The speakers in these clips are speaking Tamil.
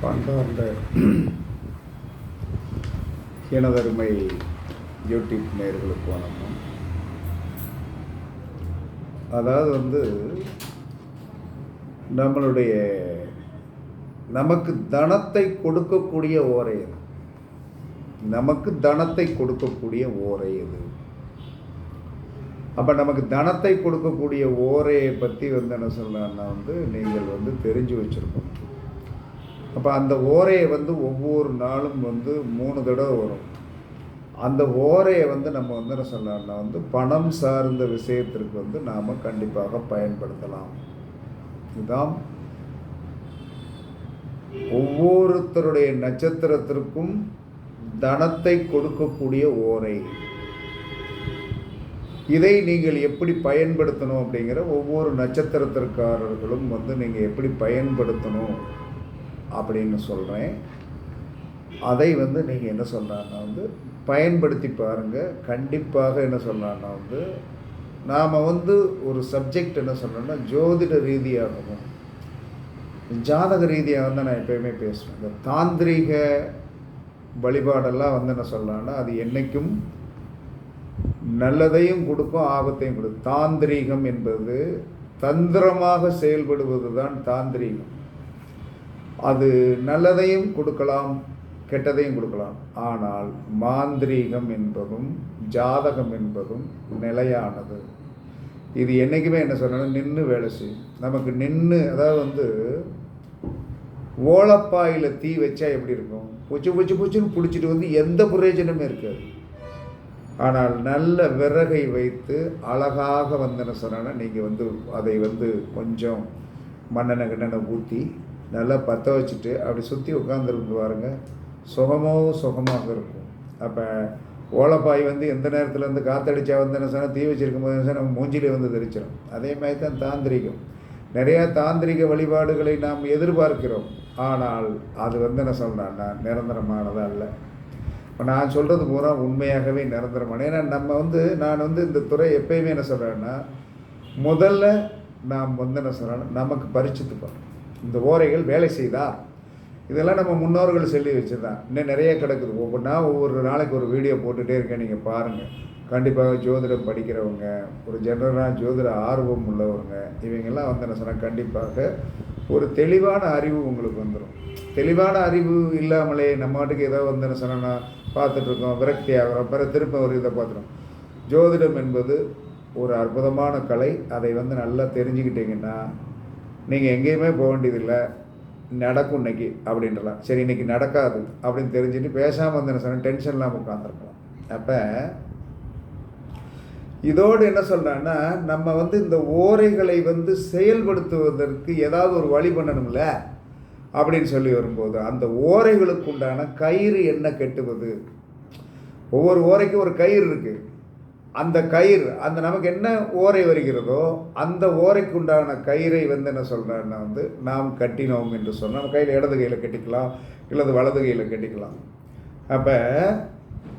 பண்டார்ந்த இனதருமை யூடியூப் நேயர்களுக்கு வணக்கம். அதாவது வந்து நம்மளுடைய நமக்கு தனத்தை கொடுக்கக்கூடிய ஓரை இது நமக்கு தனத்தை கொடுக்கக்கூடிய ஓரை இது அப்போ நமக்கு தனத்தை கொடுக்கக்கூடிய ஓரையை பற்றி வந்து என்ன சொல்லலாம்னா வந்து நீங்கள் வந்து தெரிஞ்சு வச்சுருக்கணும். அப்போ அந்த ஓரையை வந்து ஒவ்வொரு நாளும் வந்து மூணு தடவை வரும். அந்த ஓரையை வந்து நம்ம வந்து என்ன சொல்லலாம்னா வந்து பணம் சார்ந்த விஷயத்திற்கு வந்து நாம் கண்டிப்பாக பயன்படுத்தலாம். இதுதான் ஒவ்வொருத்தருடைய நட்சத்திரத்திற்கும் தனத்தை கொடுக்கக்கூடிய ஓரை. இதை நீங்கள் எப்படி பயன்படுத்தணும் அப்படிங்கிற ஒவ்வொரு நட்சத்திரத்திற்காரர்களும் வந்து நீங்கள் எப்படி பயன்படுத்தணும்? அப்படின்னு சொல்கிறேன் அதை வந்து நீங்கள் என்ன சொல்கிறாங்கன்னா வந்து பயன்படுத்தி பாருங்கள் கண்டிப்பாக என்ன சொல்லலான்னா வந்து நாம் வந்து ஒரு சப்ஜெக்ட் என்ன சொல்கிறோன்னா ஜோதிட ரீதியாகவும் ஜாதக ரீதியாக வந்து நான் எப்பயுமே பேசுவேன். இந்த தாந்திரிக வழிபாடெல்லாம் வந்து என்ன சொல்லலான்னா அது என்றைக்கும் நல்லதையும் கொடுக்கும் ஆபத்தையும் கொடுக்கும். தாந்திரீகம் என்பது தந்திரமாக செயல்படுவது தான் தாந்திரீகம். அது நல்லதையும் கொடுக்கலாம் கெட்டதையும் கொடுக்கலாம். ஆனால் மாந்திரீகம் என்பதும் ஜாதகம் என்பதும் நிலையானது. இது என்றைக்குமே என்ன சொல்லணும் நின்று வேலை செய்யும். நமக்கு நின்று அதாவது வந்து ஓலப்பாயில் தீ வச்சா எப்படி இருக்கும்? பூச்சி பூச்சி பூச்சின்னு பிடிச்சிட்டு வந்து எந்த பிரயோஜனமே இருக்காது. ஆனால் நல்ல விறகை வைத்து அழகாக வந்து என்ன நீங்கள் வந்து அதை வந்து கொஞ்சம் மண்ணெண்ணெய் கிண்ணெண்ணெய் ஊற்றி நல்லா பற்ற வச்சுட்டு அப்படி சுற்றி உட்காந்துருந்து பாருங்கள் சுகமாகவும் சுகமாக இருக்கும். அப்போ ஓலப்பாய் வந்து எந்த நேரத்தில் வந்து காற்றடிச்சா வந்து என்ன சொன்னால் தீ வச்சிருக்கும் போது என்ன நம்ம மூஞ்சிலே வந்து தெரிச்சிடும் அதே மாதிரி தான் தாந்திரிகம். நிறையா தாந்திரிக வழிபாடுகளை நாம் எதிர்பார்க்கிறோம். ஆனால் அது வந்து என்ன சொல்கிறான்னா நிரந்தரமானதாக இல்லை இப்போ நான் சொல்கிறது பூரா உண்மையாகவே நிரந்தரமான. ஏன்னா நம்ம வந்து நான் வந்து இந்த துறை எப்பயுமே என்ன சொல்கிறேன்னா முதல்ல நாம் வந்து என்ன சொல்கிறேன்னா நமக்கு பரிச்சுத்துப்போம் இந்த ஓரைகள் வேலை செய்தா? இதெல்லாம் நம்ம முன்னோர்கள் சொல்லி வச்சுருந்தான் இன்னும் நிறைய கிடக்குது. ஒவ்வொன்றா ஒவ்வொரு நாளைக்கு ஒரு வீடியோ போட்டுகிட்டே இருக்கேன். நீங்கள் பாருங்கள் கண்டிப்பாக ஜோதிடம் படிக்கிறவங்க ஒரு ஜெனரலாக ஜோதிட ஆர்வம் உள்ளவங்க இவங்கெல்லாம் வந்து என்ன சொன்னால் கண்டிப்பாக ஒரு தெளிவான அறிவு உங்களுக்கு வந்துடும் தெளிவான அறிவு இல்லாமலே நம்ம நாட்டுக்கு ஏதோ வந்து என்ன சொன்னா பார்த்துட்ருக்கோம் விரக்தி ஆகிறோம். பிற திரும்ப ஒரு இதை பார்த்துறோம் ஜோதிடம் என்பது ஒரு அற்புதமான கலை. அதை வந்து நல்லா தெரிஞ்சுக்கிட்டிங்கன்னா நீங்கள் எங்கேயுமே போக வேண்டியதில்லை நடக்கும் இன்னைக்கு அப்படின்றலாம். சரி இன்னைக்கு நடக்காது அப்படின்னு தெரிஞ்சுட்டு பேசாமல் வந்து என்ன சொன்னால் டென்ஷன் இல்லாமல் உட்காந்துருக்கலாம் அப்போ இதோடு என்ன சொல்கிறேன்னா நம்ம வந்து இந்த ஓரைகளை வந்து செயல்படுத்துவதற்கு ஏதாவது ஒரு வழி பண்ணணும்ல அப்படின்னு சொல்லி வரும்போது அந்த ஓரைகளுக்கு உண்டான கயிறு என்ன கெட்டுவது? ஒவ்வொரு ஓரைக்கும் ஒரு கயிறு இருக்குது அந்த கயிறு அந்த நமக்கு என்ன ஓரை வருகிறதோ அந்த ஓரைக்கு உண்டான கயிறை வந்து என்ன சொல்கிறேன்னா வந்து நாம் கட்டினோம் என்று சொன்னால் நம்ம கையில் இடது கையில் கட்டிக்கலாம் இல்லது வலது கையில் கட்டிக்கலாம். அப்போ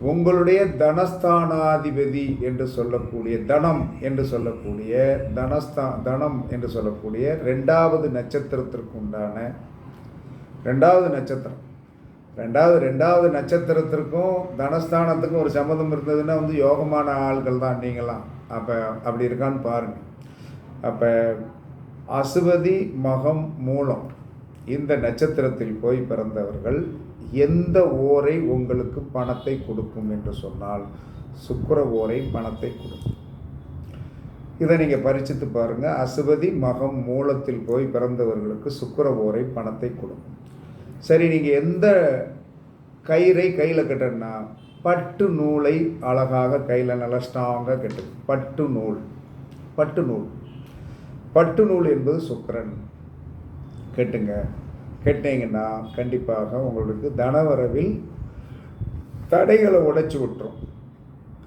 உங்களுடைய தனஸ்தானாதிபதி என்று சொல்லக்கூடிய தனம் என்று சொல்லக்கூடிய தனஸ்தா தனம் என்று சொல்லக்கூடிய ரெண்டாவது நட்சத்திரத்திற்கு உண்டான ரெண்டாவது நட்சத்திரம். ரெண்டாவது ரெண்டாவது நட்சத்திரத்திற்கும் தனஸ்தானத்துக்கும் ஒரு சம்மந்தம் இருந்ததுன்னா வந்து யோகமான ஆள்கள் தான் நீங்களாம் அப்போ அப்படி இருக்கான்னு பாருங்கள் அப்போ அசுவதி மகம் மூலம் இந்த நட்சத்திரத்தில் போய் பிறந்தவர்கள் எந்த ஓரை உங்களுக்கு பணத்தை கொடுக்கும் என்று சொன்னால் சுக்கர ஓரை பணத்தை கொடுக்கும். இதை நீங்கள் பரிச்சித்து பாருங்கள் அசுவதி மகம் மூலத்தில் போய் பிறந்தவர்களுக்கு சுக்கர ஓரை பணத்தை கொடுக்கும். சரி நீங்கள் எந்த கயிறை கையில் கட்டணும்னா பட்டு நூலை அழகாக கையில் நல்லா ஸ்ட்ராங்காக கட்டுது பட்டு நூல். பட்டு நூல். பட்டு நூல் என்பது சுக்கரன். கெட்டுங்க. கெட்டிங்கன்னா கண்டிப்பாக உங்களுக்கு தனவரவில் தடைகளை உடைச்சி விட்டுரும்.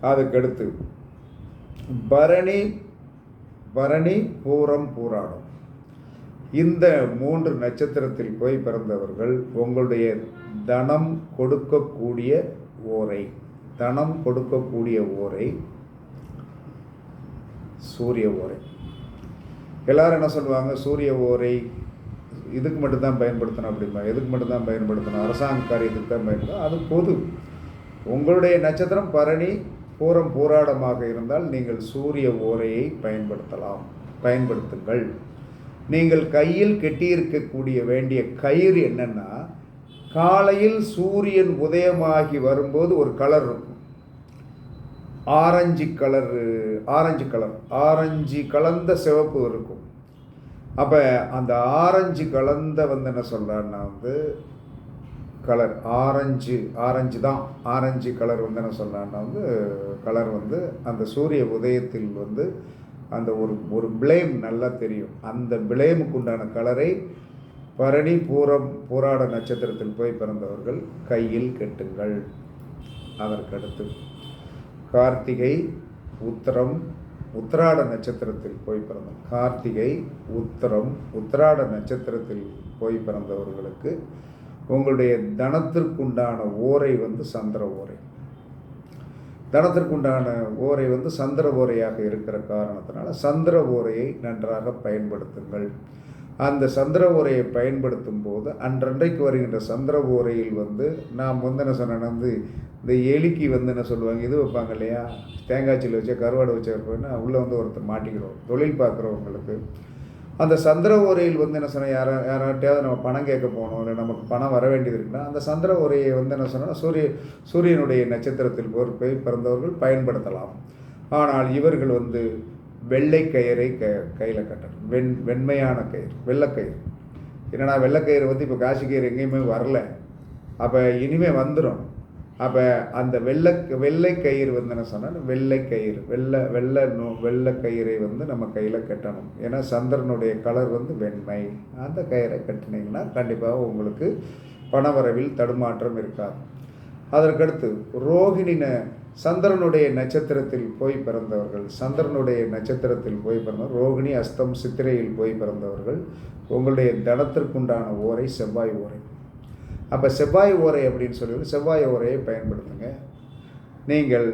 அதுக்கடுத்து பரணி பரணி பூரம் பூராடும். இந்த மூன்று நட்சத்திரத்தில் போய் பிறந்தவர்கள் உங்களுடைய தனம் கொடுக்கக்கூடிய ஓரை. தனம் கொடுக்கக்கூடிய ஓரை. சூரிய ஓரை. எல்லாரும் என்ன சொல்லுவாங்க? சூரிய ஓரை இதுக்கு மட்டும்தான் பயன்படுத்தணும் அப்படிம்பாங்க. எதுக்கு மட்டும்தான் பயன்படுத்தணும்? அரசாங்க காரியத்துக்கு தான் பயன்படுத்தணும். அது பொது. உங்களுடைய நட்சத்திரம் பரணி பூரம் போராடமாக இருந்தால் நீங்கள் சூரிய ஓரையை பயன்படுத்தலாம். பயன்படுத்துங்கள். நீங்கள் கையில் கெட்டியிருக்கக்கூடிய வேண்டிய கயிறு என்னென்னா காலையில் சூரியன் உதயமாகி வரும்போது ஒரு கலர் இருக்கும். Orange colour orange colour orange கலந்த சிவப்பு இருக்கும். அப்போ அந்த ஆரஞ்சு கலந்த வந்து என்ன சொல்கிறான்னா வந்து கலர் ஆரஞ்சு ஆரஞ்சு தான். ஆரஞ்சு கலர் வந்து என்ன சொல்கிறான்னா வந்து கலர் வந்து அந்த சூரிய உதயத்தில் வந்து அந்த ஒரு ஒரு பிளேம் நல்லா தெரியும். அந்த பிளேமுக்கு உண்டான கலரை பரணி பூரம் பூராட நட்சத்திரத்தில் போய் பிறந்தவர்கள் கையில் கெட்டுங்கள். அதற்கடுத்து கார்த்திகை உத்திரம் உத்திராட நட்சத்திரத்தில் போய் பிறந்த கார்த்திகை உத்திரம் உத்திராட நட்சத்திரத்தில் போய் பிறந்தவர்களுக்கு உங்களுடைய தனத்திற்குண்டான ஓரை வந்து சந்திர ஓரை. தனத்திற்குண்டான ஓரை வந்து சந்திர ஓரையாக இருக்கிற காரணத்தினால சந்திர ஓரையை நன்றாக பயன்படுத்துங்கள். அந்த சந்திர ஓரையை பயன்படுத்தும் போது அன்றன்றைக்கு வருகின்ற சந்திர ஓரையில் வந்து நாம் வந்து என்ன சொன்னேன் வந்து இந்த எலிக்கு வந்து என்ன சொல்லுவாங்க இது வைப்பாங்க இல்லையா? தேங்காய் சில்லு வச்சா கருவாடு வச்சா உள்ளே வந்து ஒருத்தர் மாட்டிக்கிறோம் தொழில் பார்க்குறவங்களுக்கு அந்த சந்திர ஓரையில் வந்து என்ன சொன்னால் யாரா யாராட்டையாவது நம்ம பணம் கேட்க போகணும் இல்லை நமக்கு பணம் வர வேண்டியது இருக்குன்னா அந்த சந்திர ஓரையை வந்து என்ன சொன்னால் சூரிய சூரியனுடைய நட்சத்திரத்தில் பொறுப்பை பிறந்தவர்கள் பயன்படுத்தலாம். ஆனால் இவர்கள் வந்து வெள்ளை கயிறை க கையில் கட்டணும். வெண் வெண்மையான கயிறு வெள்ளைக்கயிறு என்னடா வெள்ளைக்கயிறு வந்து இப்போ காசி கயிறு எங்கேயுமே வரல. அப்போ இனிமேல் வந்துடும் அப்போ அந்த வெள்ளை வெள்ளை கயிறு வந்து என்ன சொன்னால் வெள்ளை கயிறு வெள்ளை வெள்ளை நூ வெள்ளை கயிறை வந்து நம்ம கையில் கட்டணும். ஏன்னா சந்திரனுடைய கலர் வந்து வெண்மை. அந்த கயிறை கட்டினீங்கன்னா கண்டிப்பாக உங்களுக்கு பணவரவில் தடுமாற்றம் இருக்காது. அதற்கடுத்து ரோகிணின சந்திரனுடைய நட்சத்திரத்தில் போய் பிறந்தவர்கள் சந்திரனுடைய நட்சத்திரத்தில் போய் பிறந்தவர் ரோகிணி அஸ்தம் சித்திரையில் போய் பிறந்தவர்கள் உங்களுடைய தனத்திற்குண்டான ஓரை செவ்வாய் ஓரை. அப்போ செவ்வாய் ஓரை அப்படின்னு சொல்லி செவ்வாய் ஓரையை பயன்படுத்துங்க. நீங்கள்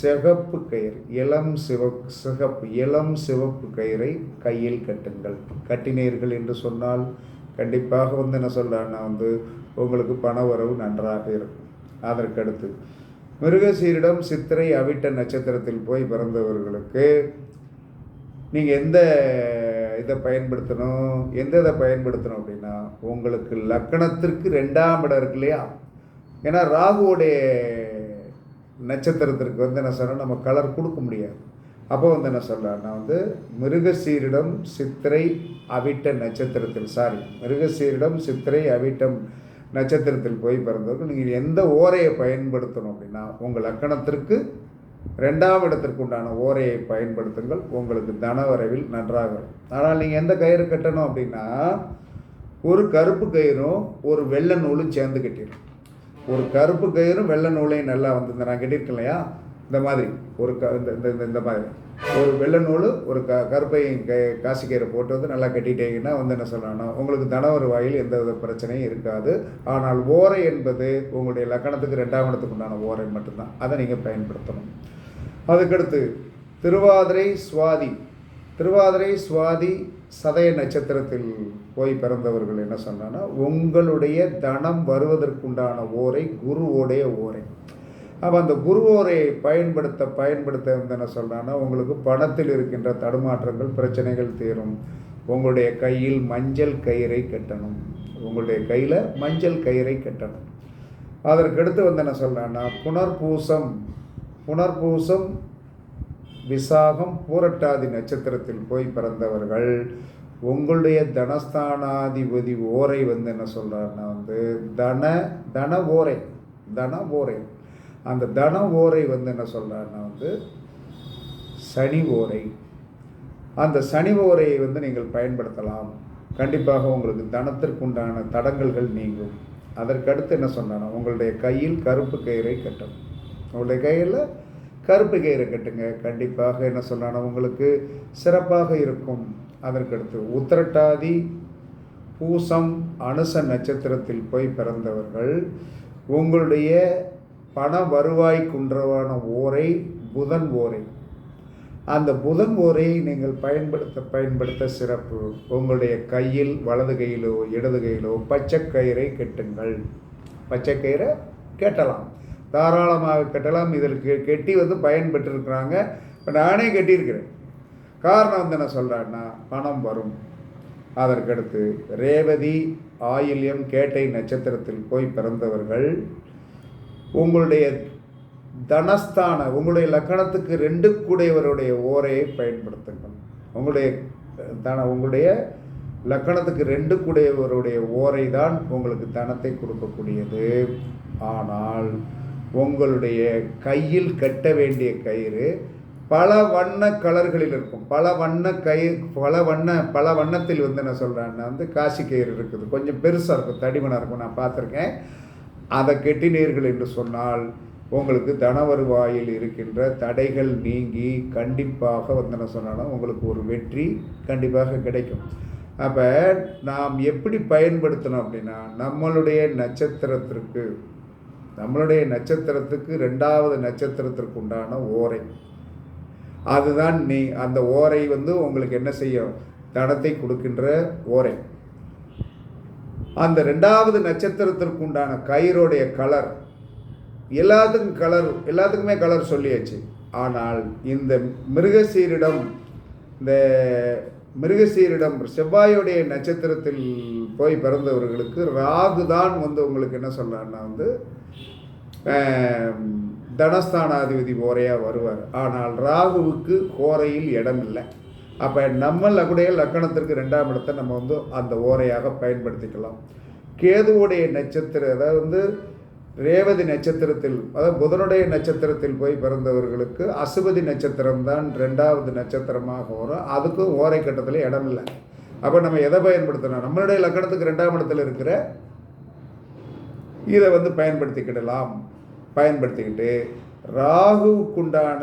சிகப்பு கயிறு இளம் சிவப்பு சிகப்பு இளம் சிவப்பு கயிறை கையில் கட்டுங்கள். கட்டினீர்கள் என்று சொன்னால் கண்டிப்பாக வந்து என்ன சொல்கிறேன்னா வந்து உங்களுக்கு பண உறவு நன்றாக இருக்கும். அதற்கடுத்து மிருகசீரிடம் சித்திரை அவிட்ட நட்சத்திரத்தில் போய் பிறந்தவர்களுக்கு நீங்கள் எந்த இதை பயன்படுத்தணும்? எந்த இதை பயன்படுத்தணும் அப்படின்னா உங்களுக்கு லக்கணத்திற்கு ரெண்டாம் இடம் இருக்கு இல்லையா? ஏன்னா ராகுவோடைய நட்சத்திரத்திற்கு வந்து என்ன சொல்கிறேன் நம்ம கலர் கொடுக்க முடியாது. அப்போ வந்து என்ன சொல்கிறேன் நான் வந்து மிருகசீரிடம் சித்திரை அவிட்ட நட்சத்திரத்தில் சாரி மிருகசீரிடம் சித்திரை அவிட்டம் நட்சத்திரத்தில் போய் பிறந்தவர்கள் நீங்கள் எந்த ஓரையை பயன்படுத்தணும் அப்படின்னா உங்கள் லக்கணத்திற்கு ரெண்டாம் இடத்திற்கு உண்டான ஓரையை பயன்படுத்துங்கள். உங்களுக்கு தனவரவில் நன்றாக இருக்கும். ஆனால் நீங்கள் எந்த கயிறு கட்டணும் அப்படின்னா ஒரு கருப்பு கயிறும் ஒரு வெள்ளை நூலும் சேர்ந்து கட்டிடும் ஒரு கருப்பு கயிறும் வெள்ளை நூலையும் நல்லா வந்து நான் கட்டியிருக்கேன் இல்லையா? இந்த மாதிரி. ஒரு க இந்த இந்த இந்த மாதிரி. ஒரு வெள்ளை நூல் ஒரு க கருப்பையும் க காசிக்கீரை போட்டு வந்து நல்லா கட்டிட்டீங்கன்னா வந்து என்ன சொல்லணும் உங்களுக்கு தனவர் வாயில் எந்த வித பிரச்சனையும் இருக்காது. ஆனால் ஓரை என்பது உங்களுடைய லக்கணத்துக்கு ரெண்டாம் இடத்துக்கு உண்டான ஓரை மட்டும்தான். அதை நீங்கள் பயன்படுத்தணும். அதுக்கடுத்து திருவாதிரை சுவாதி. திருவாதிரை சுவாதி சதய நட்சத்திரத்தில் போய் பிறந்தவர்கள் என்ன சொன்னான்னா உங்களுடைய தனம் வருவதற்குண்டான ஓரை குருவோடைய ஓரை. அப்போ அந்த குருவோரை பயன்படுத்த பயன்படுத்த வந்து என்ன சொல்கிறான்னா உங்களுக்கு பணத்தில் இருக்கின்ற தடுமாற்றங்கள் பிரச்சனைகள் தீரும். உங்களுடைய கையில் மஞ்சள் கயிறை கட்டணும். உங்களுடைய கையில் மஞ்சள் கயிறை கட்டணும். அதற்கடுத்து வந்து என்ன சொல்கிறான்னா புனர்பூசம். புனர்பூசம் விசாகம் பூரட்டாதி நட்சத்திரத்தில் போய் பிறந்தவர்கள் உங்களுடைய தனஸ்தானாதிபதி ஓரை வந்து என்ன சொல்கிறாருன்னா வந்து தன தன ஓரை தன ஓரை. அந்த தன ஓரை வந்து என்ன சொல்கிறாருன்னா வந்து சனி ஓரை. அந்த சனி ஓரையை வந்து நீங்கள் பயன்படுத்தலாம். கண்டிப்பாக உங்களுக்கு தனத்திற்குண்டான தடங்கல்கள் நீங்கும். அதற்கடுத்து என்ன சொன்னானா உங்களுடைய கையில் கருப்பு கயிறை கட்டணும் உங்களுடைய கையில் கருப்பு கயிறை கட்டுங்க. கண்டிப்பாக என்ன சொன்னானா உங்களுக்கு சிறப்பாக இருக்கும். அதற்கடுத்து உத்திரட்டாதி பூசம் அனுச நட்சத்திரத்தில் போய் பிறந்தவர்கள் உங்களுடைய பண வருவாய் குன்றவான ஓரை புதன் ஓரை அந்த புதன் ஓரையை நீங்கள் பயன்படுத்த பயன்படுத்த சிறப்பு உங்களுடைய கையில் வலது கையிலோ இடது கையிலோ பச்சை கயிறை கெட்டுங்கள். பச்சை கயிறை கெட்டலாம். தாராளமாக கட்டலாம். இதில் கெ- கெட்டி வந்து பயன்பெற்றிருக்கிறாங்க. இப்போ நானே கட்டியிருக்கிறேன். காரணம் வந்து என்ன சொல்கிறேன்னா பணம் வரும். அதற்கடுத்து ரேவதி ஆயில்யம் கேட்டை நட்சத்திரத்தில் போய் பிறந்தவர்கள் உங்களுடைய தனஸ்தான உங்களுடைய லக்கணத்துக்கு ரெண்டு கூடையவருடைய ஓரையை பயன்படுத்துங்கள். உங்களுடைய தன உங்களுடைய லக்கணத்துக்கு ரெண்டு கூடையவருடைய ஓரை தான் உங்களுக்கு தனத்தை கொடுக்கக்கூடியது. ஆனால் உங்களுடைய கையில் கட்ட வேண்டிய கயிறு பல வண்ண கலர்களில் இருக்கும். பல வண்ண கயிறு பல வண்ண பல வண்ணத்தில் வந்து என்ன சொல்கிறேன்னா வந்து காசி கயிறு இருக்குது. கொஞ்சம் பெருசாக இருக்கும் தடிமனாக இருக்கும். நான் பார்த்துருக்கேன். அதை கெட்டினீர்கள் என்று சொன்னால் உங்களுக்கு தன வருவாயில் இருக்கின்ற தடைகள் நீங்கி கண்டிப்பாக வந்தன சொன்னாலும் உங்களுக்கு ஒரு வெற்றி கண்டிப்பாக கிடைக்கும். அப்போ நாம் எப்படி பயன்படுத்தணும் அப்படின்னா நம்மளுடைய நட்சத்திரத்திற்கு நம்மளுடைய நட்சத்திரத்துக்கு ரெண்டாவது நட்சத்திரத்திற்கு உண்டான ஓரை. அதுதான் நீ அந்த ஓரை வந்து உங்களுக்கு என்ன செய்யும்? தனத்தை கொடுக்கின்ற ஓரை. அந்த ரெண்டாவது நட்சத்திரத்திற்கு உண்டான கயிறுடைய கலர். எல்லாத்துக்கும் கலர் எல்லாத்துக்குமே கலர் சொல்லியாச்சு. ஆனால் இந்த மிருகசீரிடம் இந்த மிருகசீரிடம் செவ்வாயுடைய நட்சத்திரத்தில் போய் பிறந்தவர்களுக்கு ராகு தான் வந்து உங்களுக்கு என்ன சொல்கிறான்னா வந்து தனஸ்தானாதிபதி ஓரையாக வருவார். ஆனால் ராகுவுக்கு கோரையில் இடம் இல்லை அப்போ நம்ம லகுடைய லக்கணத்திற்கு ரெண்டாம் இடத்தை நம்ம வந்து அந்த ஓரையாக பயன்படுத்திக்கலாம். கேதுவுடைய நட்சத்திரம் அதாவது வந்து ரேவதி நட்சத்திரத்தில் அதாவது புதனுடைய நட்சத்திரத்தில் போய் பிறந்தவர்களுக்கு அசுபதி நட்சத்திரம் தான் ரெண்டாவது நட்சத்திரமாக வரும். அதுக்கும் ஓரை கட்டத்தில் இடம் இல்லை. அப்போ நம்ம எதை பயன்படுத்தணும்? நம்மளுடைய லக்கணத்துக்கு ரெண்டாம் இடத்துல இருக்கிற இதை வந்து பயன்படுத்திக்கிடலாம். பயன்படுத்திக்கிட்டு ராகுவுக்குண்டான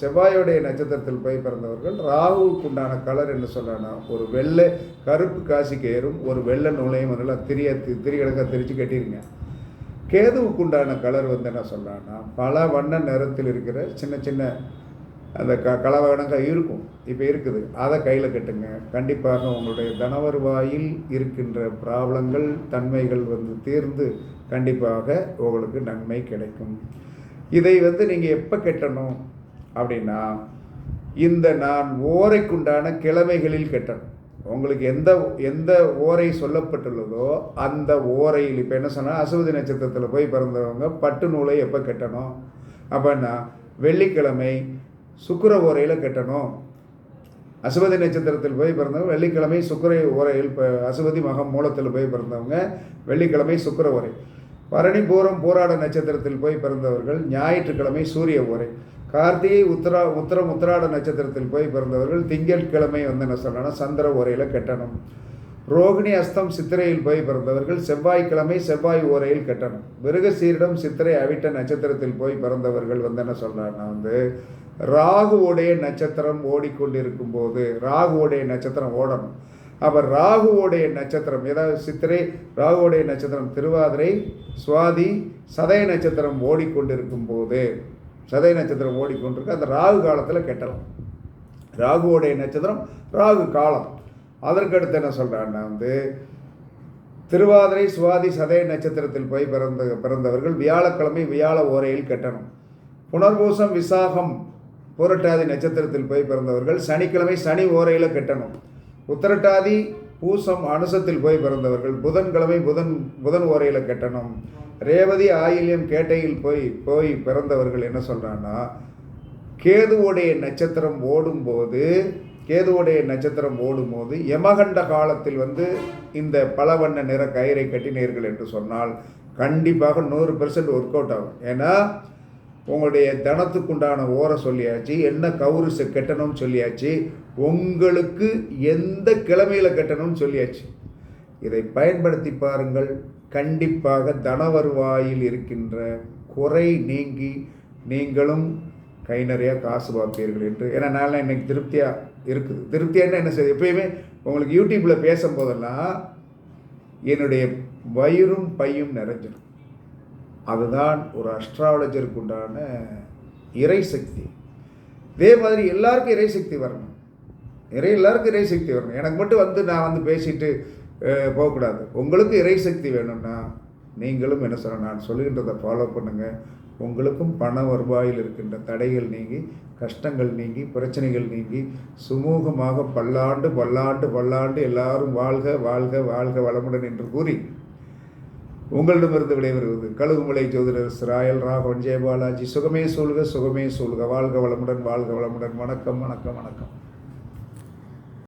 செவ்வாயோடைய நட்சத்திரத்தில் போய் பிறந்தவர்கள் ராகுவுக்குண்டான கலர் என்ன சொல்கிறாங்கன்னா ஒரு வெள்ளை கருப்பு காசிக்கு ஏறும் ஒரு வெள்ளை நூலையும் நல்லா திரிய திரியடக்க திரிச்சு கட்டிடுங்க கேதுவுக்குண்டான கலர் வந்து என்ன சொல்லலாம்னா பல வண்ண நிறத்தில் இருக்கிற சின்ன சின்ன அந்த க கலவகணங்க இருக்கும். இப்போ இருக்குது. அதை கையில் கட்டுங்க. கண்டிப்பாக உங்களுடைய தனவருவாயில் இருக்கின்ற ப்ராப்ளங்கள் தன்மைகள் வந்து தீர்ந்து கண்டிப்பாக உங்களுக்கு நன்மை கிடைக்கும். இதை வந்து நீங்கள் எப்போ கட்டணும்? அப்படின்னா இந்த நான் ஓரைக்குண்டான கிழமைகளில் கட்டணும். உங்களுக்கு எந்த எந்த ஓரை சொல்லப்பட்டுள்ளதோ அந்த ஓரையில் இப்போ என்ன சொன்னால் அசுவதி நட்சத்திரத்தில் போய் பிறந்தவங்க பட்டு நூலை எப்போ கட்டணும்? அப்படின்னா வெள்ளிக்கிழமை சுக்கர ஓரையில் கட்டணும். அசுவதி நட்சத்திரத்தில் போய் பிறந்தவங்க வெள்ளிக்கிழமை சுக்கர ஓரையில் இப்போ அசுவதி மகம் மூலத்தில் போய் பிறந்தவங்க வெள்ளிக்கிழமை சுக்கர ஓரை. பரணி பூரம் போராட நட்சத்திரத்தில் போய் பிறந்தவர்கள் ஞாயிற்றுக்கிழமை சூரிய ஓரை கார்த்திகை உத்தரா உத்தரம் உத்தராட நட்சத்திரத்தில் போய் பிறந்தவர்கள் திங்கட்கிழமை வந்து என்ன சொல்லணும்னா சந்திர ஓரையில் கட்டணும். ரோகிணி அஸ்தம் சித்திரையில் போய் பிறந்தவர்கள் செவ்வாய்க்கிழமை செவ்வாய் ஓரையில் கட்டணும். மிருகசீரிடம் சித்திரை அவிட்ட நட்சத்திரத்தில் போய் பிறந்தவர்கள் வந்து என்ன சொல்கிறாங்கன்னா வந்து ராகுவோடைய நட்சத்திரம் ஓடிக்கொண்டிருக்கும் போது ராகுவோடைய நட்சத்திரம் ஓடணும். அப்போ ராகுவோடைய நட்சத்திரம் ஏதாவது சித்திரை ராகுவோடைய நட்சத்திரம் திருவாதிரை சுவாதி சதய நட்சத்திரம் ஓடிக்கொண்டிருக்கும் போது சதய நட்சத்திரம் ஓடிக்கொண்டிருக்கு அந்த ராகு காலத்தில் கெட்டலாம். ராகுவோடைய நட்சத்திரம் ராகு காலம். அதற்கடுத்து என்ன சொல்கிறான்னா வந்து திருவாதிரை சுவாதி சதய நட்சத்திரத்தில் போய் பிறந்த பிறந்தவர்கள் வியாழக்கிழமை வியாழ ஓரையில் கெட்டணும். புனர்பூசம் விசாகம் புரட்டாதி நட்சத்திரத்தில் போய் பிறந்தவர்கள் சனிக்கிழமை சனி ஓரையில் கட்டணும். உத்தரட்டாதி பூசம் அனுசத்தில் போய் பிறந்தவர்கள். புதன்கிழமை புதன் புதன் ஓரையில் கட்டணும். ரேவதி ஆயில்யம் கேட்டையில் போய் போய் பிறந்தவர்கள் என்ன சொல்கிறான்னா கேதுவுடைய நட்சத்திரம் ஓடும்போது கேதுவுடைய நட்சத்திரம் ஓடும்போது யமகண்ட காலத்தில் வந்து இந்த பலவண்ண நிற கயிறை கட்டினீர்கள் என்று சொன்னால் கண்டிப்பாக நூறு பெர்சன்ட் ஒர்க் அவுட் ஆகும். ஏன்னா உங்களுடைய தனத்துக்குண்டான ஓரை சொல்லியாச்சு என்ன கவுரு கட்டணும்னு சொல்லியாச்சு உங்களுக்கு எந்த கிழமையில் கட்டணும்னு சொல்லியாச்சு. இதை பயன்படுத்தி பாருங்கள் கண்டிப்பாக தன வருவாயில் இருக்கின்ற குறை நீங்கி நீங்களும் கை நிறையா காசு பார்ப்பீர்கள் என்று. ஏன்னா நான் இன்னைக்கு திருப்தியாக இருக்குது. திருப்தியானா என்ன செய்யுது? எப்பயுமே உங்களுக்கு யூடியூப்பில் பேசும்போதெல்லாம் என்னுடைய வயிறும் பையும் நிறைஞ்சிடும். அதுதான் ஒரு அஸ்ட்ராலஜருக்கு உண்டான இறை சக்தி. இதே மாதிரி எல்லாருக்கும் இறைசக்தி வரணும். இறை எல்லாருக்கும் இறைசக்தி வரணும். எனக்கு மட்டும் வந்து நான் வந்து பேசிட்டு போகக்கூடாது. உங்களுக்கு இறைசக்தி வேணும்னா நீங்களும் என்ன சொல்ல நான் சொல்லுகின்றதை ஃபாலோ பண்ணுங்கள் உங்களுக்கும் பண வருவாயில் இருக்கின்ற தடைகள் நீங்கி கஷ்டங்கள் நீங்கி பிரச்சனைகள் நீங்கி சுமூகமாக பல்லாண்டு பல்லாண்டு பல்லாண்டு எல்லாரும் வாழ்க வாழ்க வாழ்க வளமுடன் என்று கூறி உங்களிடமிருந்து விடைபெறுவது கழுகுமலை ஜோதிடர் ராயல் ராகவன் ஜெயபாலாஜி. சுகமே சொல்க சுகமே சொல்க வாழ்க வளமுடன் வாழ்க வளமுடன். வணக்கம் வணக்கம் வணக்கம்.